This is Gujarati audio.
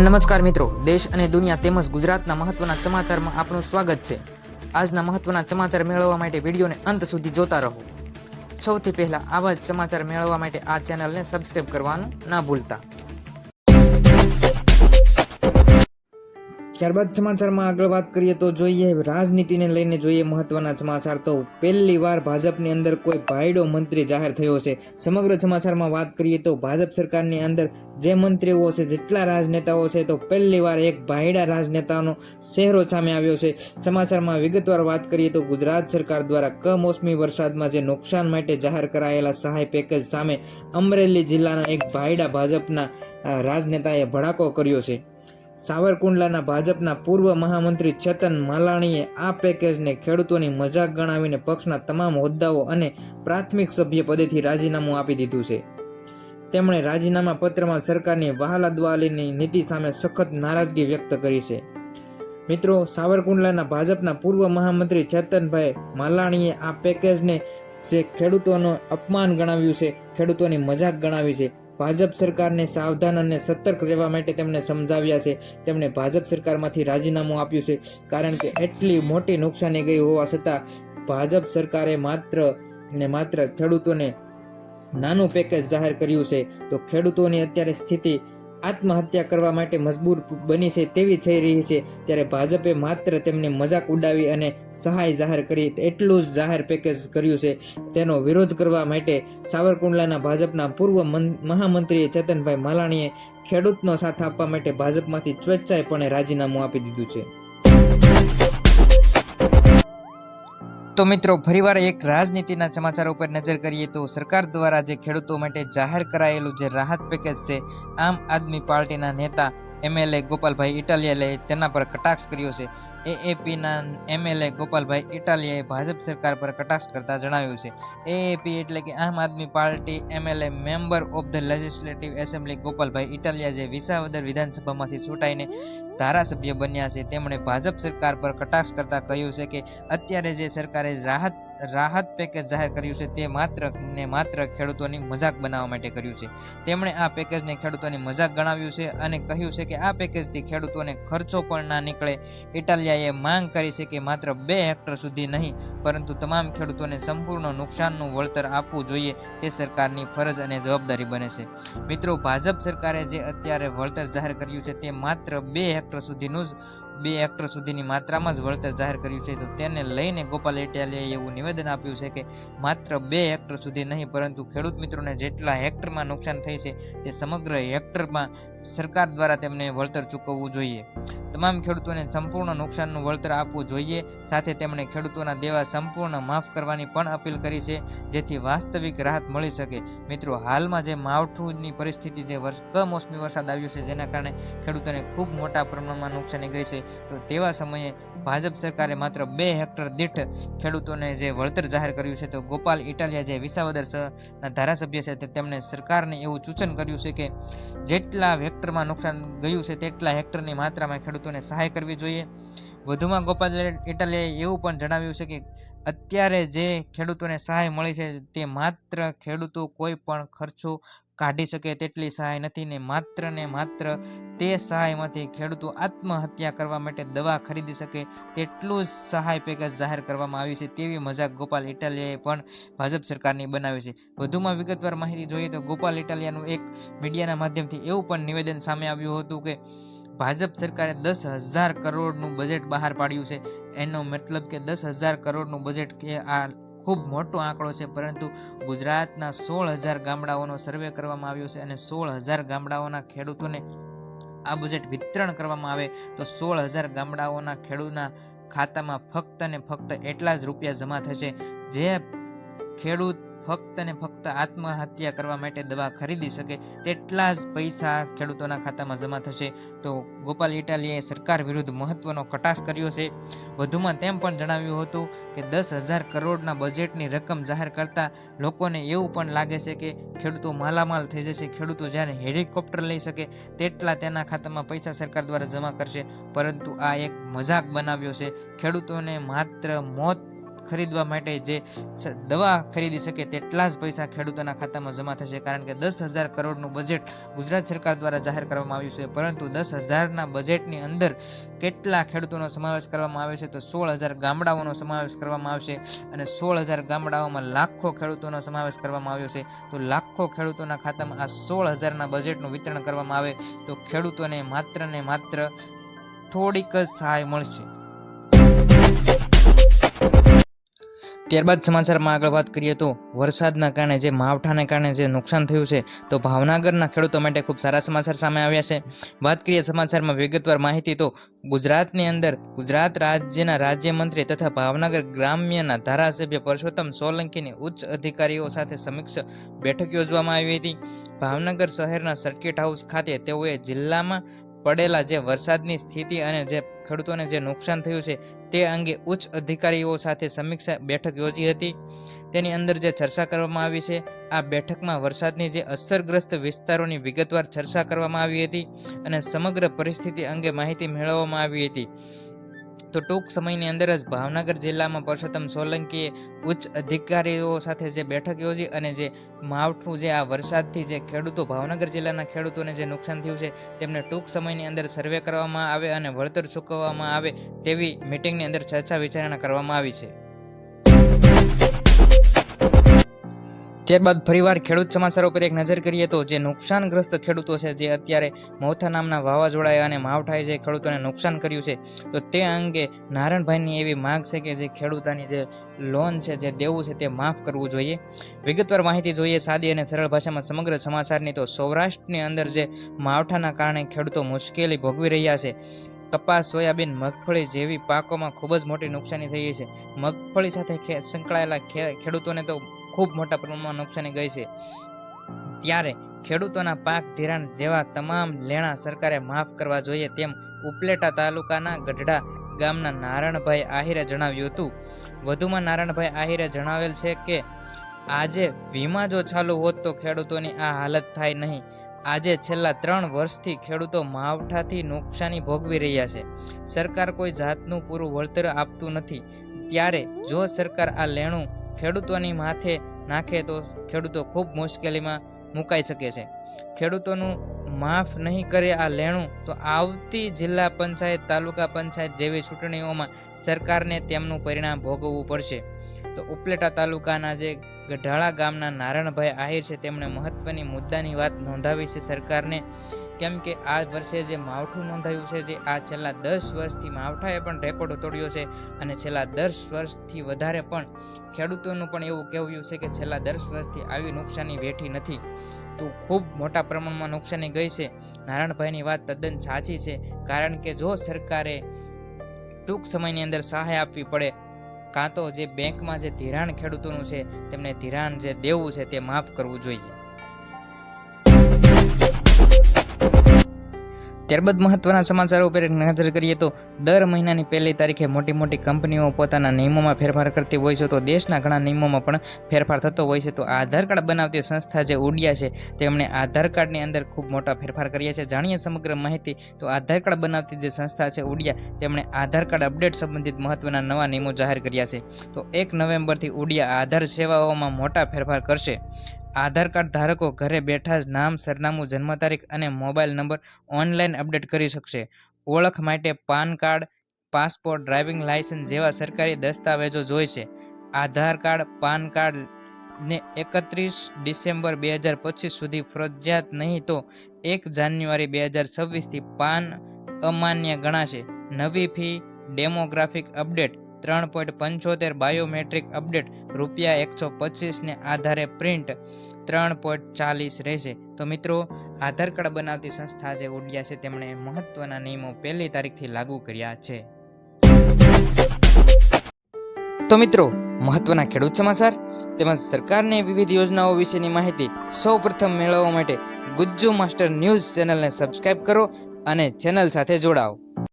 નમસ્કાર મિત્રો, દેશ અને દુનિયા તેમજ ગુજરાતના મહત્વના સમાચારમાં આપનું સ્વાગત છે. આજના મહત્વના સમાચાર મેળવવા માટે વિડીયોને અંત સુધી જોતા રહો. સૌથી પહેલા આવા જ સમાચાર મેળવવા માટે આ ચેનલને સબસ્ક્રાઇબ કરવાનું ના ભૂલતા. ત્યારબાદ સમાચારમાં આગળ વાત કરીએ તો જોઈએ, રાજનીતિને લઈને જોઈએ મહત્વના સમાચાર તો પહેલી વાર ભાજપની અંદર કોઈ ભાઈડો મંત્રી જાહેર થયો છે. સમગ્ર સમાચારમાં વાત કરીએ તો ભાજપ સરકારની અંદર જે મંત્રીઓ છે, જેટલા રાજનેતાઓ છે, તો પહેલી વાર એક ભાઈડા રાજનેતાનો ચહેરો સામે આવ્યો છે. સમાચારમાં વિગતવાર વાત કરીએ તો ગુજરાત સરકાર દ્વારા કમોસમી વરસાદમાં જે નુકસાન માટે જાહેર કરાયેલા સહાય પેકેજ સામે અમરેલી જિલ્લાના એક ભાઈડા ભાજપના રાજનેતાએ ભડાકો કર્યો છે. સાવરકુંડલાના ભાજપના પૂર્વ મહામંત્રી ચેતન માલાણીએ આ પેકેજને ખેડૂતોની મજાક ગણાવીને પક્ષના તમામ હોદ્દાઓ અને પ્રાથમિક સભ્ય પદેથી રાજીનામું આપી દીધું છે. તેમણે રાજીનામા પત્રમાં સરકારની વહાલા દ્વાલીની નીતિ સામે સખત નારાજગી વ્યક્ત કરી છે. મિત્રો, સાવરકુંડલાના ભાજપના પૂર્વ મહામંત્રી ચેતનભાઈ માલાણીએ આ પેકેજને જે ખેડૂતોનું અપમાન ગણાવ્યું છે, ખેડૂતોની મજાક ગણાવી છે ભાજપ સરકારને સાવધાન અને સતર્ક રહેવા માટે તેમણે સમજાવ્યા છે. તેમણે ભાજપ સરકારમાંથી રાજીનામું આપ્યું છે. કારણ કે એટલી મોટી નુકસાની ગઈ હોવા છતાં ભાજપ સરકારે માત્ર ને માત્ર ખેડૂતોને નાનું પેકેજ જાહેર કર્યું છે. તો ખેડૂતોની અત્યારે સ્થિતિ આત્મહત્યા કરવા માટે મજબૂર બની છે તેવી થઈ રહી છે. ત્યારે ભાજપે માત્ર તેમને મજાક ઉડાવી અને સહાય જાહેર કરી એટલું જ જાહેર પેકેજ કર્યું છે. તેનો વિરોધ કરવા માટે સાવરકુંડલાના ભાજપના પૂર્વ મહામંત્રી ચેતનભાઈ માલાણીએ ખેડૂતનો સાથ આપવા માટે ભાજપમાંથી સ્વેચ્છાયપણે રાજીનામું આપી દીધું છે. તો મિત્રો, ફરીવાર એક રાજનીતિના સમાચાર ઉપર નજર કરીએ તો સરકાર દ્વારા જે ખેડૂતો માટે જાહેર કરાયેલું જે રાહત પેકેજ છે, આમ આદમી પાર્ટીના નેતા એમએલએ ગોપાલભાઈ ઇટાલિયાએ તેના પર કટાક્ષ કર્યો છે. એએપીના એમએલએ ગોપાલભાઈ ઇટાલિયાએ ભાજપ સરકાર પર કટાક્ષ કરતા જણાવ્યું છે. એએપી એટલે કે Aam Aadmi Party MLA member of the legislative assembly Gopalbhai Italia જે વિસાવદર વિધાનસભામાંથી ચૂંટાઈને ધારાસભ્ય બન્યા છે, તેમણે ભાજપ સરકાર પર કટાક્ષ કરતા કહ્યું છે કે અત્યારે જે સરકારે રાહત રાહત પેકેજ જાહેર કર્યું છે તે માત્ર ને માત્ર ખેડૂતોની મજાક બનાવવા માટે કર્યું છે. તેમણે આ પેકેજને ખેડૂતોની મજાક ગણાવ્યું છે અને કહ્યું છે કે આ પેકેજથી ખેડૂતોને ખર્ચો પણ ના નીકળે. ઇટાલિયાએ માંગ કરી છે કે માત્ર બે હેક્ટર સુધી નહીં, પરંતુ તમામ ખેડૂતોને સંપૂર્ણ નુકસાનનું વળતર આપવું જોઈએ તે સરકારની ફરજ અને જવાબદારી બને છે. મિત્રો, ભાજપ સરકારે જે અત્યારે વળતર જાહેર કર્યું છે તે માત્ર બે હેક્ટર સુધીનું જ, બે હેક્ટર સુધીની માત્રામાં જ વળતર જાહેર કર્યું છે. તો તેને લઈને ગોપાલ એટિયાલીએ એવું નિવેદન આપ્યું છે કે માત્ર બે હેક્ટર સુધી નહીં, પરંતુ ખેડૂત મિત્રોને જેટલા હેક્ટરમાં નુકસાન થઈ છે તે સમગ્ર હેક્ટરમાં સરકાર દ્વારા તેમને વળતર ચૂકવવું જોઈએ. તમામ ખેડૂતોને સંપૂર્ણ નુકસાનનું વળતર આપવું જોઈએ. સાથે તેમણે ખેડૂતોના દેવા સંપૂર્ણ માફ કરવાની પણ અપીલ કરી છે, જેથી વાસ્તવિક રાહત મળી શકે. મિત્રો, હાલમાં જે માવઠુંની પરિસ્થિતિ, જે વર્ષ કમોસમી વરસાદ આવ્યો છે, જેના કારણે ખેડૂતોને ખૂબ મોટા પ્રમાણમાં નુકસાની ગઈ છે, તો તેવા સમયે ભાજપ સરકારે માત્ર બે હેક્ટર દીઠ ખેડૂતોને જે વળતર જાહેર કર્યું છે, તો ગોપાલ ઇટાલિયા, જે વિસાવદર શહેરના ધારાસભ્ય છે તેમણે સરકારને એવું સૂચન કર્યું છે કે જેટલા હેક્ટરમાં નુકસાન ગયું છે, તેટલા હેક્ટરની માત્રામાં ખેડૂતોને સહાય કરવી જોઈએ. વધુમાં ગોપાલ ઇટાલિયાએ એવું પણ જણાવ્યું છે કે અત્યારે જે ખેડૂતોને સહાય મળી છે તે માત્ર ખેડૂતો કોઈ પણ ખર્ચો કાઢી શકે તેટલી સહાય નથી ને માત્ર ને માત્ર તે સહાયમાંથી ખેડૂતો આત્મહત્યા કરવા માટે દવા ખરીદી શકે તેટલું જ સહાય પેકેજ જાહેર કરવામાં આવી છે તેવી મજાક ગોપાલ ઇટાલિયાએ પણ ભાજપ સરકારની બનાવી છે. વધુમાં વિગતવાર માહિતી જોઈએ તો ગોપાલ ઇટાલિયાનું એક મીડિયાના માધ્યમથી એવું પણ નિવેદન સામે આવ્યું હતું કે ભાજપ સરકારે દસ હજાર કરોડનું બજેટ બહાર પાડ્યું છે. એનો મતલબ કે દસ હજાર કરોડનું બજેટ કે આ ખૂબ મોટો આંકડો છે, પરંતુ ગુજરાતના સોળ હજાર ગામડાઓનો સર્વે કરવામાં આવ્યો છે અને સોળ હજાર ગામડાઓના ખેડૂતોને આ બજેટ વિતરણ કરવામાં આવે તો સોળ હજાર ગામડાઓના ખેડૂતના ખાતામાં ફક્ત ને ફક્ત એટલા જ રૂપિયા જમા થશે. જે ખેડૂત ફક્ત ને ફક્ત આત્મહત્યા કરવા માટે દવા ખરીદી શકે તેટલા જ પૈસા ખેડૂતોના ખાતામાં જમા થશે. તો ગોપાલ ઇટાલીએ સરકાર વિરુદ્ધ મહત્વનો કટાશ કર્યો છે. વધુમાં તેમ પણ જણાવ્યું હતું કે દસ હજાર કરોડના બજેટની રકમ જાહેર કરતા લોકોને એવું પણ લાગે છે કે ખેડૂતો માલામાલ થઈ જશે. ખેડૂતો જ્યારે હેલિકોપ્ટર લઈ શકે તેટલા તેના ખાતામાં પૈસા સરકાર દ્વારા જમા કરશે. પરંતુ આ એક મજાક બનાવ્યો છે. ખેડૂતોને માત્ર મોત ખરીદવા માટે જે દવા ખરીદી શકે તેટલા જ પૈસા ખેડૂતોના ખાતામાં જમા થશે. કારણ કે દસ હજાર કરોડનું બજેટ ગુજરાત સરકાર દ્વારા જાહેર કરવામાં આવ્યું છે. પરંતુ દસ હજારના બજેટની અંદર કેટલા ખેડૂતોનો સમાવેશ કરવામાં આવે છે? તો સોળ હજાર ગામડાઓનો સમાવેશ કરવામાં આવશે અને સોળ હજાર ગામડાઓમાં લાખો ખેડૂતોનો સમાવેશ કરવામાં આવ્યો છે. તો લાખો ખેડૂતોના ખાતામાં આ સોળ હજારના બજેટનું વિતરણ કરવામાં આવે તો ખેડૂતોને માત્ર ને માત્ર થોડીક જ સહાય મળશે. ત્યારબાદ સમાચારમાં આગળ વાત કરીએ તો વરસાદના કારણે જે માવઠાને કારણે જે નુકસાન થયું છે, તો ભાવનગરના ખેડૂતો માટે ખૂબ સારા સમાચાર સામે આવ્યા છે. વાત કરીએ સમાચારમાં વિગતવાર માહિતી તો ગુજરાતની અંદર ગુજરાત રાજ્યના રાજ્યમંત્રી તથા ભાવનગર ગ્રામ્યના ધારાસભ્ય પરસોત્તમ સોલંકીની ઉચ્ચ અધિકારીઓ સાથે સમીક્ષા બેઠક યોજવામાં આવી હતી. ભાવનગર શહેરના સર્કિટ હાઉસ ખાતે તેઓએ જિલ્લામાં પડેલા જે વરસાદની સ્થિતિ અને જે ખેડૂતોને જે નુકસાન થયું છે તે અંગે ઉચ્ચ અધિકારીઓ સાથે સમીક્ષા બેઠક યોજી હતી. તેની અંદર જે ચર્ચા કરવામાં આવી છે, આ બેઠકમાં વરસાદની જે અસરગ્રસ્ત વિસ્તારોની વિગતવાર ચર્ચા કરવામાં આવી હતી અને સમગ્ર પરિસ્થિતિ અંગે માહિતી મેળવવામાં આવી હતી. તો ટૂંક સમયની અંદર જ ભાવનગર જિલ્લામાં પરસોત્તમ સોલંકીએ ઉચ્ચ અધિકારીઓ સાથે જે બેઠક યોજી અને જે માવઠું જે આ વરસાદથી જે ખેડૂતો, ભાવનગર જિલ્લાના ખેડૂતોને જે નુકસાન થયું છે, તેમને ટૂંક સમયની અંદર સર્વે કરવામાં આવે અને વળતર ચૂકવવામાં આવે તેવી મિટિંગની અંદર ચર્ચા વિચારણા કરવામાં આવી છે. ત્યારબાદ ફરીવાર ખેડૂત સમાચારો પર એક નજર કરીએ તો જે નુકસાનગ્રસ્ત ખેડૂતો છે, જે અત્યારે મોથા નામના વાવાઝોડાએ અને માવઠાએ જે ખેડૂતોને નુકસાન કર્યું છે, તો તે અંગે નારણભાઈની એવી માંગ છે કે જે ખેડૂતોની જે લોન છે, જે દેવું છે તે માફ કરવું જોઈએ. વિગતવાર માહિતી જોઈએ સાદી અને સરળ ભાષામાં સમગ્ર સમાચારની તો સૌરાષ્ટ્રની અંદર જે માવઠાના કારણે ખેડૂતો મુશ્કેલી ભોગવી રહ્યા છે. કપાસ, સોયાબીન, મગફળી જેવી પાકોમાં ખૂબ જ મોટી નુકસાની થઈ છે. મગફળી સાથે સંકળાયેલા ખેડૂતોને તો ખૂબ મોટા પ્રમાણમાં નુકસાની ગઈ છે. ત્યારે ખેડૂતોના પાક ધિરાણ જેવા તમામ લેણા સરકારે માફ કરવા જોઈએ તેમ ઉપલેટા તાલુકાના ગઢડા ગામના નારણભાઈ આહિરે જણાવ્યું હતું. વધુમાં નારણભાઈ આહિરે જણાવેલ છે કે, આજે વીમા જો ચાલુ હોત તો ખેડૂતોની આ હાલત થાય નહીં. આજે છેલ્લા ત્રણ વર્ષથી ખેડૂતો માવઠાથી નુકસાની ભોગવી રહ્યા છે. સરકાર કોઈ જાતનું પૂરું વળતર આપતું નથી. ત્યારે જો સરકાર આ લેણું ખેડૂતોની માથે નાખે તો ખેડૂતો ખૂબ મુશ્કેલીમાં મુકાઈ શકે છે. ખેડૂતોનું માફ નહીં કરે આ લેણું, તો આવતી જિલ્લા પંચાયત, તાલુકા પંચાયત જેવી ચૂંટણીઓમાં સરકારને તેમનું પરિણામ ભોગવવું પડશે. તો ઉપલેટા તાલુકાના જે ગઢાળા ગામના નારણભાઈ આહિર છે, તેમણે મહત્વની મુદ્દાની વાત નોંધાવી છે સરકારને. કેમ કે આ વર્ષે જે માવઠું નોંધાયું છે જે આ છેલ્લા દસ વર્ષથી માવઠાએ પણ રેકોર્ડ તોડ્યો છે અને છેલ્લા દસ વર્ષથી વધારે પણ ખેડૂતોનું પણ એવું કહેવું છે કે છેલ્લા દસ વર્ષથી આવી નુકસાની વેઠી નથી. તો ખૂબ મોટા પ્રમાણમાં નુકસાની ગઈ છે. નારાયણભાઈની વાત તદ્દન સાચી છે. કારણ કે જો સરકારે ટૂંક સમયની અંદર સહાય આપવી પડે, કાં તો જે બેંકમાં જે ધિરાણ ખેડૂતોનું છે તેમને ધિરાણ જે દેવું છે તે માફ કરવું જોઈએ. ત્યારબાદ મહત્વના સમાચારો ઉપર નજર કરીએ તો દર મહિનાની પહેલી તારીખે મોટી મોટી કંપનીઓ પોતાના નિયમોમાં ફેરફાર કરતી હોય છે. તો દેશના ઘણા નિયમોમાં પણ ફેરફાર થતો હોય છે. તો આધાર કાર્ડ બનાવતી સંસ્થા જે ઉડિયા છે, તેમણે આધાર કાર્ડની અંદર ખૂબ મોટા ફેરફાર કર્યા છે. જાણીએ સમગ્ર માહિતી, તો આધાર કાર્ડ બનાવતી જે સંસ્થા છે ઉડિયા, તેમણે આધાર કાર્ડ અપડેટ સંબંધિત મહત્વના નવા નિયમો જાહેર કર્યા છે. તો એક નવેમ્બરથી ઉડિયા આધાર સેવાઓમાં મોટા ફેરફાર કરશે. આધાર કાર્ડ ધારકો ઘરે બેઠા જ નામ, સરનામું, જન્મ તારીખ અને મોબાઈલ નંબર ઓનલાઈન અપડેટ કરી શકશે. ઓળખ માટે PAN card, passport, driving licence જેવા સરકારી દસ્તાવેજો જોઈશે. આધાર કાર્ડ, પાન કાર્ડ ને એકત્રીસ ડિસેમ્બર બે હજાર પચીસ સુધી ફરજિયાત નહીં તો એક જાન્યુઆરી બે હજાર છવ્વીસથી પાન અમાન્ય ગણાશે. નવી ફી, ડેમોગ્રાફિક અપડેટ ત્રણ પોઈન્ટ પંચોતેર બાયોમેટ્રિક અપડેટ, રૂપિયા એકસો પચીસને આધારે પ્રિન્ટ, ત્રણ પોઈન્ટ ચાલીસ રહેશે. તો મિત્રો, આધાર કાર્ડ બનાવતી સંસ્થા જે ઉડિયા છે, તેમણે મહત્વના નિયમો પહેલી તારીખથી લાગુ કર્યા છે. તો મિત્રો, મહત્વના ખેડૂત સમાચાર, તેમજ સરકારની વિવિધ યોજનાઓ વિશેની માહિતી સૌ પ્રથમ મેળવવા માટે ગુજ્જુ માસ્ટર ન્યૂઝ ચેનલને સબસ્ક્રાઇબ કરો અને ચેનલ સાથે જોડાઓ.